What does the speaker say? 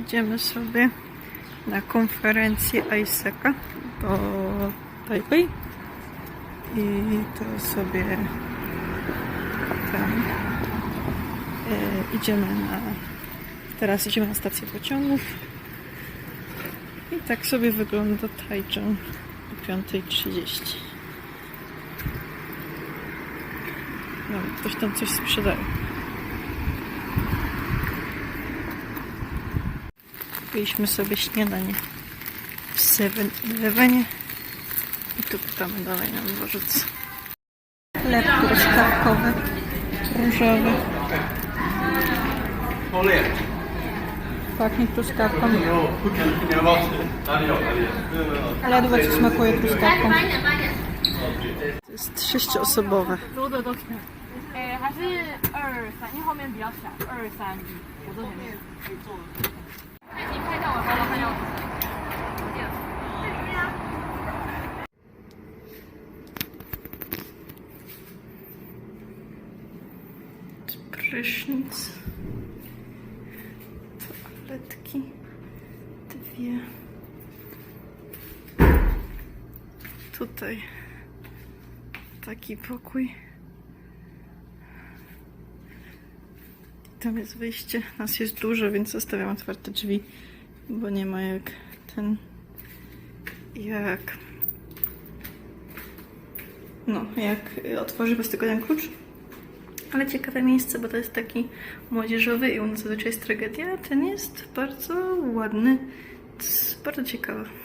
Idziemy sobie na konferencję ISECA do Taipei i to sobie tam e, idziemy na teraz idziemy na stację pociągów i tak sobie wygląda Taichung o 5.30 no, ktoś tam coś sprzedaje Kupiliśmy sobie śniadanie w 7-Elevenie i tu pytamy dalej na dworzec. Chleb truskawkowy, różowy. Pachnie truskawką. Ledwo ci smakuje truskawką. To jest sześcioosobowe. Prysznic, toaletki, dwie. Tutaj taki pokój. Tam jest wyjście. Nas jest dużo, więc zostawiam otwarte drzwi, bo nie ma jak ten. Jak. No, jak otworzy bez tylko ten klucz. Ale ciekawe miejsce, bo to jest taki młodzieżowy i u nas zazwyczaj jest tragedia, ten jest bardzo ładny. Jest bardzo ciekawe.